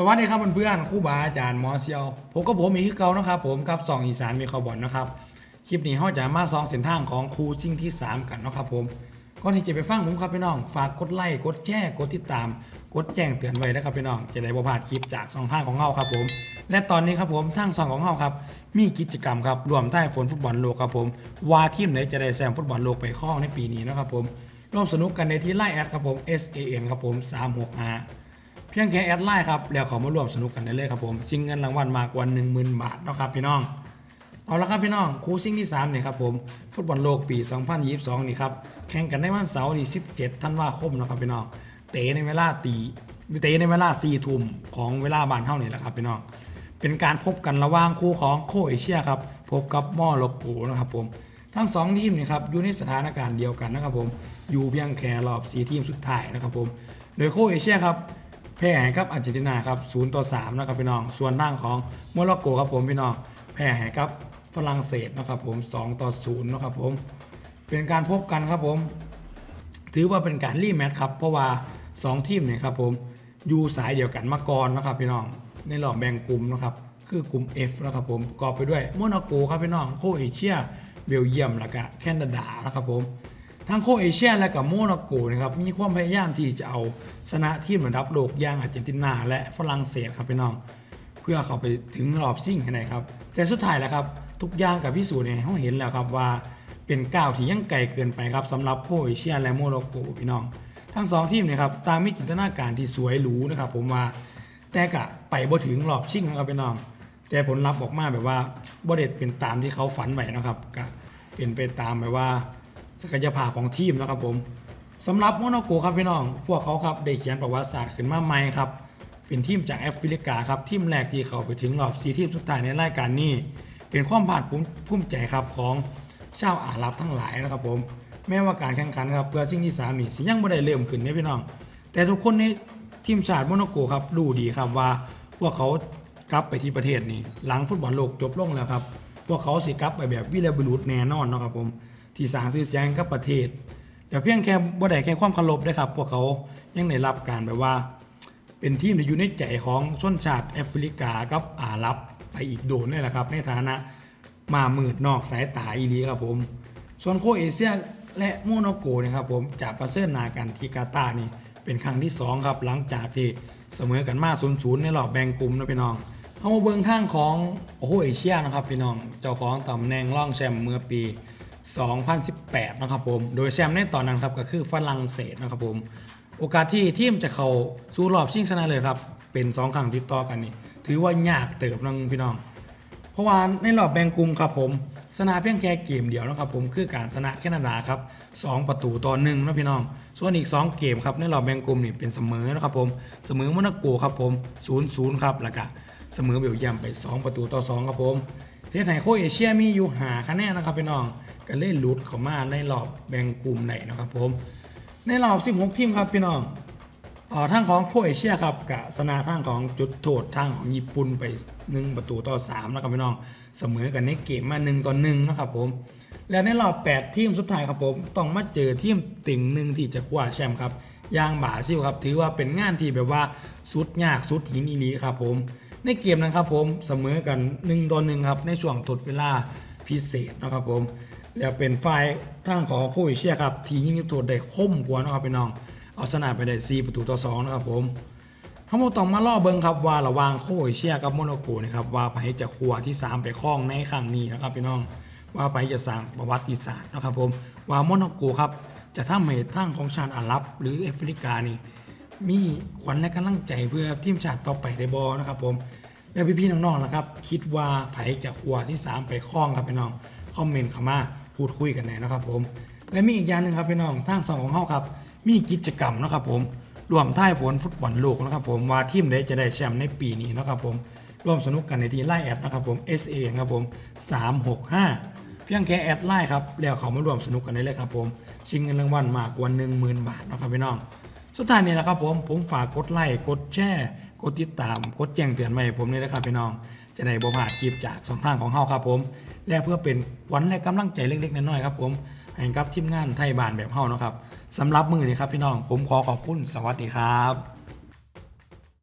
สวัสดีครับเพื่อนๆคู่บาอาจารย์มอเซียวผมก็ผมอีคือเก่านะครับผมกับสองอีสานมีข่าวบอลนะครับคลิปนี้เขาจะมาซองเส้นทางของครูซิ่งที่ 3 กันนะครับผมก่อนที่จะไปฟังผมครับพี่น้องฝากกดไลค์กดแชร์กดติดตาม กดแจ้งเตือนไว้นะครับพี่น้องจะได้บ่พลาดคลิปจากสองทางของเฮาครับผมและตอนนี้ครับผมทางสองของเฮาครับมีกิจกรรมครับรวมใต้ฝนฟุตบอลโลกครับผมว่าทีมไหนจะได้แซมฟุตบอลโลกไปข้องในปีนี้นะครับผมร่วมสนุกกันในที่ไลน์แอดครับผม SAN ครับผม365 เพียงแค่แอดไลน์ครับแล้วเขามาร่วมสนุกกันได้เลยครับผมชิงเงินรางวัลมากกว่า10,000 บาทนะครับพี่น้องเอาละครับพี่น้องคู่ซิ่งที่3เนี่ยครับผมฟุตบอลโลกปี 2022 นี่ครับแข่งกันในวันเสาร์ที่ 17 ธันวาคมนะครับพี่น้องเตะในเวลาตีเตะในเวลา4ทุ่มของเวลาบ้านเท่านี่แหละครับพี่น้องเป็นการพบกันระหว่างคู่ของโคเอเชียครับพบกับมอโลโกนะครับผมทั้งสองทีมนี่ครับอยู่ในสถานการณ์เดียวกันนะครับผมอยู่เพียงแค่รอบ 4 ทีมสุดท้ายนะครับผมโดยโคเอเชียครับ แพ้ให้กับอาร์เจนตินาครับ0ต่อ3นะครับพี่น้อง ส่วนทางของโมร็อกโกครับผมพี่น้อง แพ้ให้กับฝรั่งเศสนะครับผม2ต่อ0นะครับผม เป็นการพบกันครับผม ถือว่าเป็นการรีแมตช์ครับ เพราะว่า 2 ทีมเนี่ยครับผมอยู่สายเดียวกันมาก่อนนะครับพี่น้อง ในรอบแบ่งกลุ่มนะครับ คือกลุ่ม F นะครับผมประกอบไปด้วยโมนาโกครับพี่น้อง โคเอเชีย เบลเยียม แล้วก็แคนาดานะครับผม ทั้งโคเอเชียและกับโมนาโกนะครับมีความพยายามที่จะเอาชนะทีมระดับโลกอย่างอาร์เจนตินา และฝรั่งเศสครับพี่น้อง เพื่อเข้าไปถึงรอบซิ่งให้ได้ครับแต่สุดท้ายแล้วครับทุกอย่างกับพิสูจน์เนี่ยเขาเห็นแล้วครับว่าเป็นก้าวที่ยังไกลเกินไปครับสำหรับโคเอเชียและโมร็อกโกพี่น้อง ทั้งสองทีมเนี่ยครับตางมีจินตนาการที่สวยหรูนะครับผมว่าแต่กะไปบ่ถึงรอบชิงนะครับพี่น้องแต่ผลลัพธ์ออกมาแบบว่าบ่เด็ดเป็นตามที่เขาฝันไว้นะครับก็เป็นไปตามแบบว่า ศักยภาพของทีมนะครับผมสำหรับโมนาโกครับพี่น้อง พวกเขาครับได้เขียนประวัติศาสตร์ขึ้นมาใหม่ครับ เป็นทีมจากแอฟริกาครับทีมแรกที่เขาไปถึงรอบซีทีมสุดท้ายในรายการนี้ เป็นความภาคภูมิใจครับของชาวอาหรับทั้งหลายนะครับผมแม้ว่าการแข่งขันครับเพื่อสิ่งที่สามนี่สิยังไม่ได้เริ่มขึ้นเนี่ยพี่น้อง แต่ทุกคนในทีมชาติโมนาโกครับรู้ดีครับว่าพวกเขากลับไปที่ประเทศนี้ หลังฟุตบอลโลกจบลงแล้วครับพวกเขาสิกลับไปแบบวิเลบุรุษแน่นอนนะครับผม ที่สร้างชื่อเสียงกับประเทศเดี๋ยวเพียงแค่บ่ได้แค่ความเคารพนะครับพวกเขายังได้รับการแบบว่า เป็นทีมที่อยู่ในใจของชนชาติแอฟริกากับอาหรับไปอีกโดนนี่แหละครับ ในฐานะมามืดนอกสายตาอีลีครับผมส่วนโคเอเชียและโมโนโกนะครับผมจะประเสริญหนากันที่กาตาร์นี่เป็นครั้งที่ 2 ครับหลังจากที่เสมอกันมา0 0ในรอบแบ่งกลุ่มนะพี่น้องเอามาเบิงทางของโคเอเชียนะครับพี่น้องเจ้าของตำแหน่งรองแชมป์เมื่อปี 2018 นะครับผม โดยแชมป์ในตอนนั้นครับก็คือฝรั่งเศสนะครับผม โอกาสที่ทีมจะเข้าสู่รอบชิงชนะเลยครับ เป็น 2 ครั้งติดต่อกันนี่ ถือว่ายากเติบนังพี่น้อง เพราะว่าในรอบแบ่งกลุ่มครับผม ชนะเพียงแค่เกมเดียวนะครับผม คือการชนะแคนาดาครับ2ประตูต่อหนึ่งนะพี่น้อง ส่วนอีก 2 เกมครับในรอบแบ่งกลุ่มนี่เป็นเสมอนะครับผม เสมอโมนาโกครับผม0-0ครับแล้วก็เสมอเบลเยียมไป 2 ประตูต่อ2ครับผม เทศไทยโคเอเชียมีอยู่หาคะแนนนะครับพี่น้องก็เล่นลุดเข้ามาในรอบแบ่งกลุ่มไหนนะครับผมในรอบ 16 ทีมครับพี่น้องอ่อทางของโคเอเชียครับกับสนาทางของจุดโทษทางของญี่ปุ่นไป 1 ประตูต่อ3นะครับพี่น้องเสมอกันในเกมมา 1 ต่อ1นะครับผมและในรอบ 8 ทีมสุดท้ายครับผมต้องมาเจอทีมติ่งหนึ่งที่จะคว้าแชมป์ครับยางบาซิลครับถือว่าเป็นงานที่แบบว่าสุดยากสุดหินอีหลีครับผม ในเกมนั้นครับผมเสมอกัน1ต่อ1ครับในช่วงทดเวลาพิเศษนะครับผมแล้วเป็นฝ่ายทางของโครเอเชียครับทียิงจุดโทษได้คมกว่านะครับพี่น้องเอาชนะไปได้4ประตูต่อ2นะครับผมทั้งหมดต้องมาล่อเบิงครับว่าระวางโคเอเชียกับโมร็อกโกนะครับว่าไผจะครัวที่ 3 ไปคล้องในครั้งนี้นะครับพี่น้องว่าไผจะสร้างประวัติศาสตร์นะครับผมว่าโมร็อกโกครับจะทำให้ทางของชาติอาหรับ หรือแอฟริกานี่ มีขวัญและกำลังใจเพื่อทีมชาติต่อไปได้บอนะครับผมแล้วพี่ๆน้องๆนะครับ คิดว่าไผจะครัวที่ 3 ไปคล้องครับพี่น้องคอมเมนต์เข้ามาพูดคุยกันหน่อยนะครับผม และมีอีกอย่างหนึ่งครับพี่น้องทางสองของเฮาครับ มีกิจกรรมนะครับผมรวมท่ายผลฟุตบอลโลกนะครับผมว่าทีมใดจะได้แชมป์ในปีนี้นะครับผมร่วมสนุกกันในที่ไล่แอดนะครับผม SA ครับผม365 เพียงแค่แอดไล่ครับแล้วเขามาร่วมสนุกกันได้เลยครับผมชิงเงินรางวัลมากกว่า10,000 บาทนะครับพี่น้อง สุดท้ายนี้แหละครับผมผมฝากกดไลค์กดแชร์กดติดตามกดแจ้งเตือนไว้ให้ผมเลยนะครับพี่น้องจะได้บ่พลาดคลิปจากสองทางของเฮาครับผม และเพื่อเป็นขวัญและกำลังใจเล็กๆน้อยๆครับผมให้กับทีมงานไทยบ้านแบบเฮานะครับสำหรับมือนี้ครับพี่น้องผมขอขอบคุณสวัสดีครับ